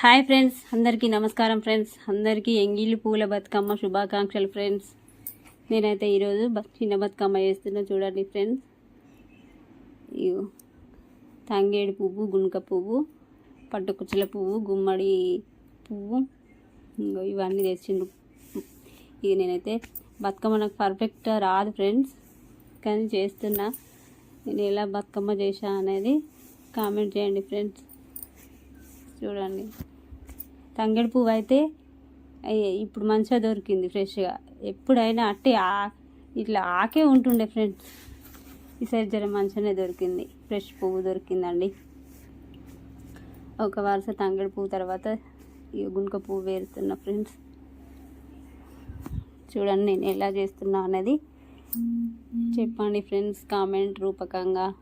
Hi friends అందరికీ నమస్కారం friends. అందరికీ ఎంగిలి పూల బతుకమ్మ శుభాకాంక్షలు ఫ్రెండ్స్. నేనైతే ఈరోజు చిన్న బతుకమ్మ చేస్తున్నా చూడండి ఫ్రెండ్స్. ఇగో తంగేడు పువ్వు గునుక పువ్వు పట్టుకుచ్చుల పువ్వు గుమ్మడి పువ్వు. ఇవన్నీ తెచ్చిండు ఇక నేనైతే బతుకమ్మ నాకు పర్ఫెక్ట్ రాదు ఫ్రెండ్స్. కానీ చేస్తున్నా. నేను ఎలా బతుకమ్మ చేశా అనేది కామెంట్ చేయండి ఫ్రెండ్స్. చూడండి. తంగేడు పువ్వు అయితే ఇప్పుడు మంచిగా దొరికింది ఫ్రెష్గా. ఎప్పుడైనా అట్టే ఆ- ఇట్లా ఆకే ఉంటుండే ఫ్రెండ్స్ ఈసారి జర మంచిగానే దొరికింది. ఫ్రెష్ పువ్వు దొరికిందండి. ఒక వరుస తంగేడు పువ్వు తర్వాత ఈ గుంక పువ్వు వేరుతున్నా ఫ్రెండ్స్ చూడండి నేను ఎలా చేస్తున్నా అనేది. చెప్పండి ఫ్రెండ్స్ కామెంట్ రూపకంగా.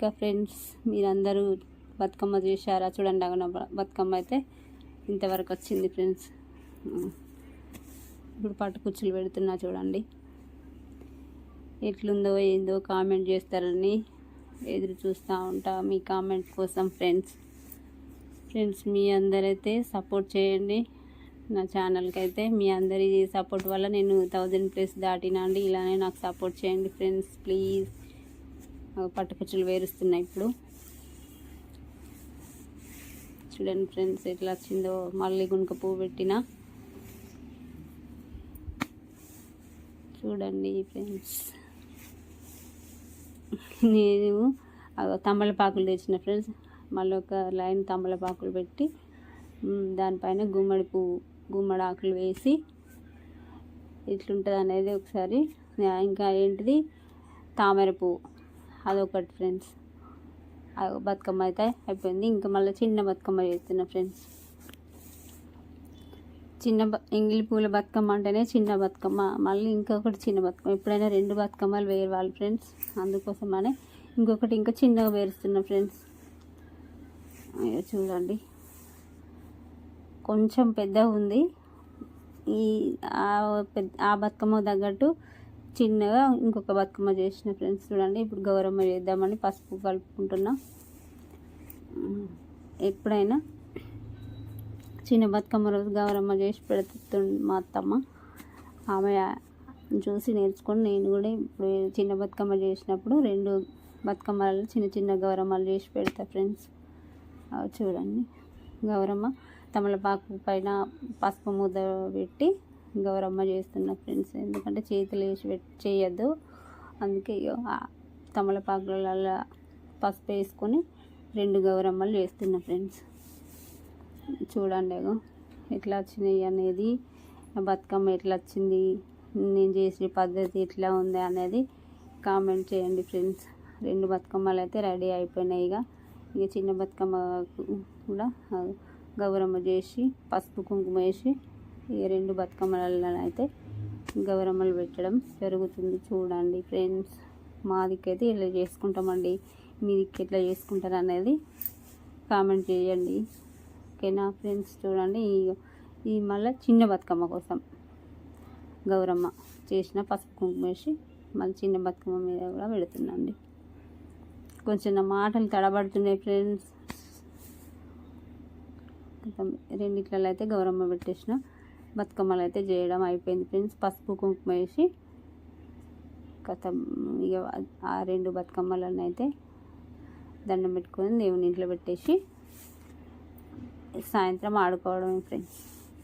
ఇంకా ఫ్రెండ్స్ మీరందరూ బతుకమ్మ చేశారా? చూడండి అగన బతుకమ్మ అయితే ఇంతవరకు వచ్చింది ఫ్రెండ్స్. ఇప్పుడు పట్టుకుచ్చులు పెడుతున్నా చూడండి. ఎట్లుందో ఏందో కామెంట్ చేస్తారని ఎదురు చూస్తూ ఉంటా మీ కామెంట్ కోసం ఫ్రెండ్స్. ఫ్రెండ్స్ మీ అందరైతే సపోర్ట్ చేయండి. నా ఛానల్కి అయితే మీ అందరి సపోర్ట్ వల్ల నేను థౌజండ్ ప్లస్ దాటినా అండి. ఇలానే నాకు సపోర్ట్ చేయండి ఫ్రెండ్స్ ప్లీజ్. పట్టుకుచ్చులు వేరుస్తున్నాయి ఇప్పుడు. చూడండి ఫ్రెండ్స్ ఎట్లా వచ్చిందో. మళ్ళీ గునుక పువ్వు పెట్టిన. చూడండి ఫ్రెండ్స్. నేను తమలపాకులు తెచ్చిన ఫ్రెండ్స్. మళ్ళీ ఒక లైన్ తమలపాకులు పెట్టి దానిపైన గుమ్మడి పువ్వు గుమ్మడి ఆకులు వేసి ఎట్లుంటుంది అనేది ఒకసారి ఇంకా ఏంటిది? తామర పువ్వు. అదొకటి ఫ్రెండ్స్ బతుకమ్మ అయితే అయిపోయింది. ఇంకా మళ్ళీ చిన్న బతుకమ్మ చేస్తున్నా ఫ్రెండ్స్ చిన్న బ ఎంగిలి పూల బతుకమ్మ అంటేనే చిన్న బతుకమ్మ. మళ్ళీ ఇంకొకటి చిన్న బతుకమ్మ. ఎప్పుడైనా రెండు బతుకమ్మలు వేయవాలి ఫ్రెండ్స్ అందుకోసమనే ఇంకొకటి ఇంకా చిన్నగా వేరుస్తున్నా ఫ్రెండ్స్ అయ్యో చూడండి. కొంచెం పెద్దగా ఉంది. ఈ ఆ పెద్ద ఆ బతుకమ్మ తగ్గట్టు చిన్నగా ఇంకొక బతుకమ్మ చేసిన ఫ్రెండ్స్ చూడండి. ఇప్పుడు గౌరమ్మ చేద్దామని పసుపు కలుపుకుంటున్నా. ఎప్పుడైనా చిన్న బతుకమ్మ రోజు గౌరమ్మ చేసి పెడుతుంది మా అత్తమ్మ. ఆమె చూసి నేర్చుకొని నేను కూడా ఇప్పుడు చిన్న బతుకమ్మ చేసినప్పుడు రెండు బతుకమ్మలు చిన్న చిన్న గౌరమ్మలు చేసి పెడతా ఫ్రెండ్స్. చూడండి. గౌరమ్మ తమలపాకు పైన పసుపు ముద్ద పెట్టి గౌరమ్మ చేస్తున్న ఫ్రెండ్స్ ఎందుకంటే చేతులు వేసి పెట్టి చేయొద్దు. అందుకే ఇగో తమలపాకులలో పసుపు వేసుకొని రెండు గౌరమ్మలు చేస్తున్న ఫ్రెండ్స్ చూడండి ఎట్లా వచ్చినాయి అనేది నా బతుకమ్మ ఎట్లా వచ్చింది నేను చేసే పద్ధతి ఎట్లా ఉంది అనేది కామెంట్ చేయండి ఫ్రెండ్స్ రెండు బతుకమ్మలు అయితే రెడీ అయిపోయినాయి ఇక ఇక చిన్న బతుకమ్మ కూడా గౌరమ్మ చేసి పసుపు కుంకుమ వేసి ఇక రెండు బతుకమ్మలలో అయితే గౌరమ్మలు పెట్టడం జరుగుతుంది. చూడండి ఫ్రెండ్స్ మా దిక్కైతే ఇలా చేసుకుంటామండి మీ దిక్కు ఎట్లా చేసుకుంటారు అనేది కామెంట్ చేయండి. ఓకేనా ఫ్రెండ్స్? చూడండి ఈ- మళ్ళీ చిన్న బతుకమ్మ కోసం గౌరమ్మ చేసిన పసుపు కుంకుమ వేసి మళ్ళీ చిన్న బతుకమ్మ మీద కూడా పెడుతుందండి. కొంచెం నా మాటలు తడబడుతున్నాయి ఫ్రెండ్స్. రెండిట్లలో అయితే గౌరమ్మ పెట్టేసిన బతుకమ్మలు అయితే చేయడం అయిపోయింది ఫ్రెండ్స్. పసుపు కుంకుమ వేసి కథ ఇక ఆ రెండు బతుకమ్మలను అయితే దండం పెట్టుకొని దేవుని ఇంట్లో పెట్టేసి సాయంత్రం ఆడుకోవడం ఫ్రెండ్స్.